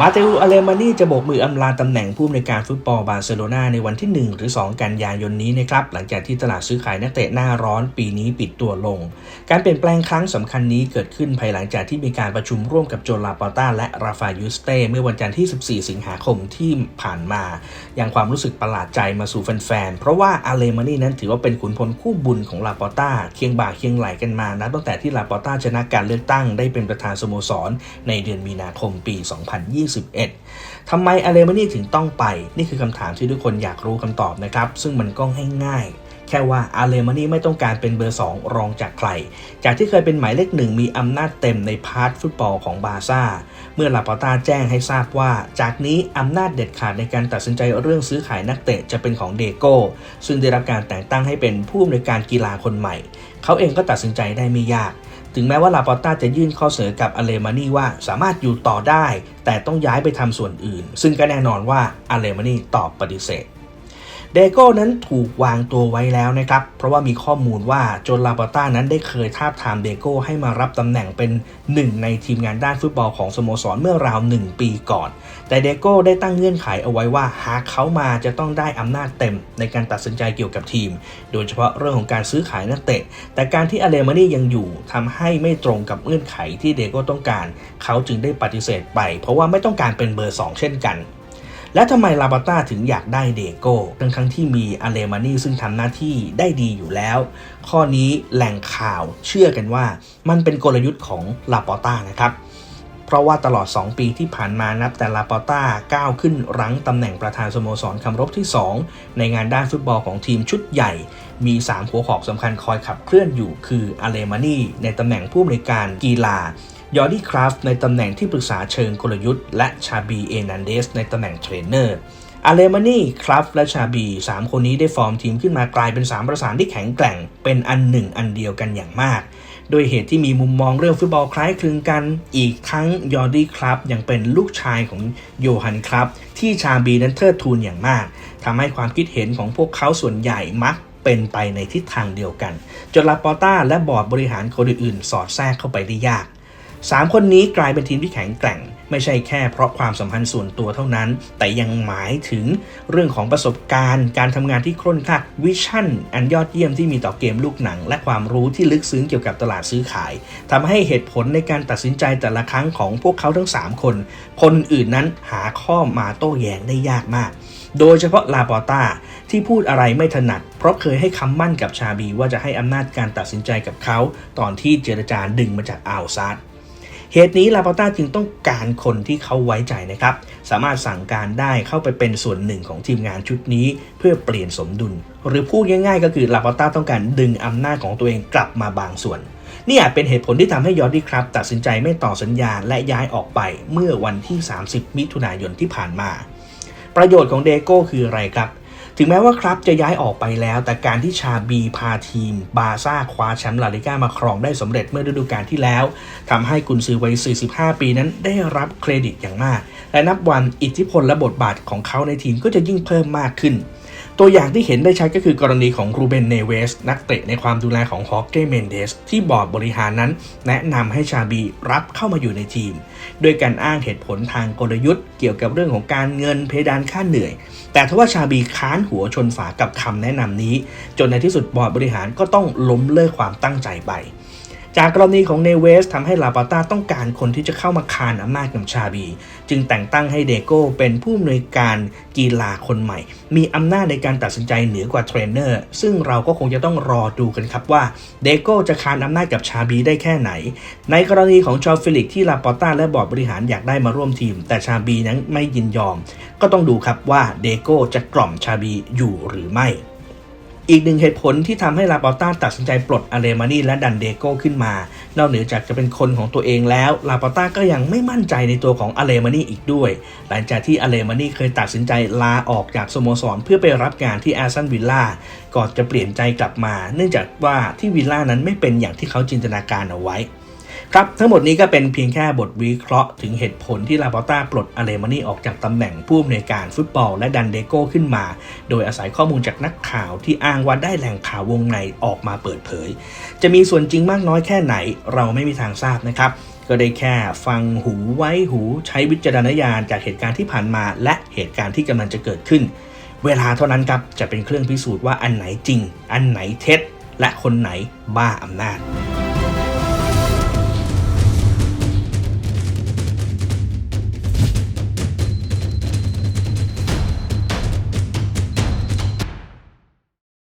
มาเตอูอเลมานีจะโบกมืออำลาตำแหน่งผู้อำนวยการฟุตบอลบาร์เซโลนาในวันที่ 1 หรือ 2 กันยายนนี้นะครับ หลังจากที่ตลาดซื้อขายนักเตะหน้าร้อนปีนี้ปิดตัวลง การเปลี่ยนแปลงครั้งสำคัญนี้เกิดขึ้นภายหลังจากที่มีการประชุมร่วมกับโจลาปอต้าและราฟายูสเต้เมื่อวันจันทร์ที่ 14 สิงหาคมที่ผ่านมา อย่างความรู้สึกประหลาดใจมาสู่แฟนๆ เพราะว่าอาเลมานีนั้นถือว่าเป็นขุนพลคู่บุญของลาปอต้าเคียงบ่าเคียงไหลกันมานะตั้งแต่ที่ลาปอต้าชนะการเลือกตั้งได้เป็นประธานสโมสรในเดือนมีนาคมปี2021ทำไมอาเลมานี่ถึงต้องไป นี่คือคำถามที่ทุกคนอยากรู้คำตอบนะครับ ซึ่งมันก็ง่ายๆ แค่ว่าอาเลมานี่ไม่ต้องการเป็นเบอร์ 2 รองจากใคร จากที่เคยเป็นหมายเลขหนึ่งมีอำนาจเต็มในพาร์ทฟุตบอลของบาซ่า เมื่อลาปอต้าแจ้งให้ทราบว่า จากนี้อำนาจเด็ดขาดในการตัดสินใจเรื่องซื้อขายนักเตะจะเป็นของเดโก้ซึ่งได้รับการแต่งตั้งให้เป็นผู้อำนวยการกีฬาคนใหม่ เขาเองก็ตัดสินใจได้ไม่ยาก ถึงแม้ว่าลาปอต้าจะยื่นข้อเสนอกับอเลมานีว่าสามารถอยู่ต่อได้ แต่ต้องย้ายไปทำส่วนอื่น ซึ่งก็แน่นอนว่าอเลมานีตอบปฏิเสธ เดโก้นั้นถูกวางตัวไว้แล้วนะครับ เพราะว่ามีข้อมูลว่าโจนลาปอต้านั้นได้เคยทาบทามเดโก้ให้มารับตำแหน่งเป็นหนึ่งในทีมงานด้านฟุตบอลของสโมสรเมื่อราวหนึ่งปีก่อน แต่เดโก้ได้ตั้งเงื่อนไขเอาไว้ว่าหากเขามาจะต้องได้อำนาจเต็มในการตัดสินใจเกี่ยวกับทีม โดยเฉพาะเรื่องของการซื้อขายนักเตะ แต่การที่อเลมานี่ยังอยู่ทำให้ไม่ตรงกับเงื่อนไขที่เดโก้ต้องการ เขาจึงได้ปฏิเสธไป เพราะว่าไม่ต้องการเป็นเบอร์ 2 เช่นกัน และทำไมลาบาต้าถึงอยากได้เดโก้ทั้งทั้งที่มีอาเลมานี่ซึ่งทำหน้าที่ได้ดีอยู่แล้ว ข้อนี้แหล่งข่าวเชื่อกันว่ามันเป็นกลยุทธ์ของลาปอต้านะครับเพราะว่าตลอด 2 ปีที่ผ่านมานับแต่ลาปอต้าก้าวขึ้นรั้งตำแหน่งประธานสโมสรคำรบที่ 2 ในงานด้านฟุตบอลของทีมชุดใหญ่ มี 3 หัวหอกสำคัญคอยขับเคลื่อนอยู่คืออาเลมานีในตำแหน่งผู้อำนวยการกีฬา ยอร์ดี้คราฟในตำแหน่งที่ปรึกษาเชิงกลยุทธ์ และชาบีเอนันเดสในตำแหน่งเทรนเนอร์อาเลมานีคราฟและชาบี 3 คนนี้ได้ฟอร์มทีมขึ้นมากลายเป็น 3 ประสานที่แข็งแกร่ง เป็นอันหนึ่งอันเดียวกันอย่างมาก โดยเหตุที่มีมุมมองเรื่องฟุตบอลคล้ายคลึงกัน อีกทั้งยอร์ดี้คราฟยังเป็นลูกชายของโยฮันคราฟที่ชาบีนั้นเทิดทูนอย่างมากทำให้ความคิดเห็นของพวกเขาส่วนใหญ่มักเป็นไปในทิศทางเดียวกันจนลาปอต้าและบอร์ดบริหารคนอื่นๆ สอดแทรกเข้าไปได้ยาก สามคนนี้กลายเป็นทีมที่แข็งแกร่ง ไม่ใช่แค่เพราะความสัมพันธ์ส่วนตัวเท่านั้น แต่ยังหมายถึงเรื่องของประสบการณ์ การทำงานที่คร่นครัดวิชั่น อันยอดเยี่ยมที่มีต่อเกมลูกหนัง และความรู้ที่ลึกซึ้งเกี่ยวกับตลาดซื้อขายทำให้เหตุผลในการตัดสินใจแต่ละครั้งของพวกเขาทั้ง 3 คน คนอื่นนั้นหาข้อมาโต้แย้งได้ยากมาก โดยเฉพาะลาปอต้าที่พูดอะไรไม่ถนัด เพราะเคยให้คำมั่นกับชาบีว่าจะให้อำนาจการตัดสินใจกับเขา ตอนที่เจรจาดึงมาจากอัลซาด เหตุนี้ลาปอต้าจึงต้องการคนที่เขาไว้ใจนะครับ สามารถสั่งการได้เข้าไปเป็นส่วนหนึ่งของทีมงานชุดนี้ เพื่อเปลี่ยนสมดุล หรือพูดง่ายๆ ก็คือลาปอต้าต้องการดึงอำนาจของตัวเองกลับมาบางส่วน นี่อาจเป็นเหตุผลที่ทำให้ยอร์ดี้ครับตัดสินใจไม่ต่อสัญญาและย้ายออกไปเมื่อวันที่ 30 มิถุนายนที่ผ่านมา ประโยชน์ของเดโก้คืออะไรครับ ถึงแม้ว่าครับจะย้ายออกไปแล้ว แต่การที่ชาบีพาทีม บาซ่าคว้าแชมป์ลาลิก้ามาครองได้สำเร็จเมื่อฤดูกาลที่แล้วทำให้กุนซือวัย 45 ปีนั้นได้รับเครดิตอย่างมาก และนับวันอิทธิพลและบทบาทของเขาในทีมก็จะยิ่งเพิ่มมากขึ้น ตัวอย่างที่เห็นได้ชัดก็คือกรณีของรูเบนเนเวส นักเตะในความดูแลของฮอกเก้เมนเดสที่บอร์ดบริหารนั้น แนะนำให้ชาบีรับเข้ามาอยู่ในทีมด้วยการอ้างเหตุผลทางกลยุทธ์ เกี่ยวกับเรื่องของการเงินเพดานค่าเหนื่อย แต่ทว่าชาบีค้านหัวชนฝากับคำแนะนำนี้ จนในที่สุดบอร์ดบริหารก็ต้องล้มเลิกความตั้งใจไป จากกรณีของเนเวสทำให้ลาปาต้าต้องการคนที่จะเข้ามาคานอำนาจกับชาบี จึงแต่งตั้งให้เดโก้เป็นผู้อำนวยการกีฬาคนใหม่ มีอำนาจในการตัดสินใจเหนือกว่าเทรนเนอร์ ซึ่งเราก็คงจะต้องรอดูกันครับว่าเดโก้จะคานอำนาจกับชาบีได้แค่ไหน ในกรณีของจอฟิลิกที่ลาปอต้าและบอร์ดบริหารอยากได้มาร่วมทีม แต่ชาบีนั้นไม่ยินยอม ก็ต้องดูครับว่าเดโก้จะกล่อมชาบีอยู่หรือไม่ อีกหนึ่งเหตุผลที่ทำให้ลาปอต้าตัดสินใจปลดอาเลมานีและดันเดโก้ขึ้นมา นอกเหนือจากจะเป็นคนของตัวเองแล้ว ลาปอต้าก็ยังไม่มั่นใจในตัวของอาเลมานีอีกด้วย หลังจากที่อาเลมานีเคยตัดสินใจลาออกจากสโมสรเพื่อไปรับงานที่แอสตันวิลล่า ก่อนจะเปลี่ยนใจกลับมา เนื่องจากว่าที่วิลล่านั้นไม่เป็นอย่างที่เขาจินตนาการเอาไว้ ครับทั้งหมดนี้ก็เป็นเพียงแค่บทวิเคราะห์ถึงเหตุผลที่ลาปอต้าปลดอาเลมานีออกจากตำแหน่งผู้อำนวยการฟุตบอลและดันเดโก้ขึ้นมา โดยอาศัยข้อมูลจากนักข่าวที่อ้างว่าได้แหล่งข่าววงในออกมาเปิดเผย จะมีส่วนจริงมากน้อยแค่ไหนเราไม่มีทางทราบนะครับ ก็ได้แค่ฟังหูไว้หูใช้วิจารณญาณจากเหตุการณ์ที่ผ่านมา และเหตุการณ์ที่กำลังจะเกิดขึ้น เวลาเท่านั้นครับจะเป็นเครื่องพิสูจน์ว่าอันไหนจริง อันไหนเท็จ และคนไหนบ้าอำนาจ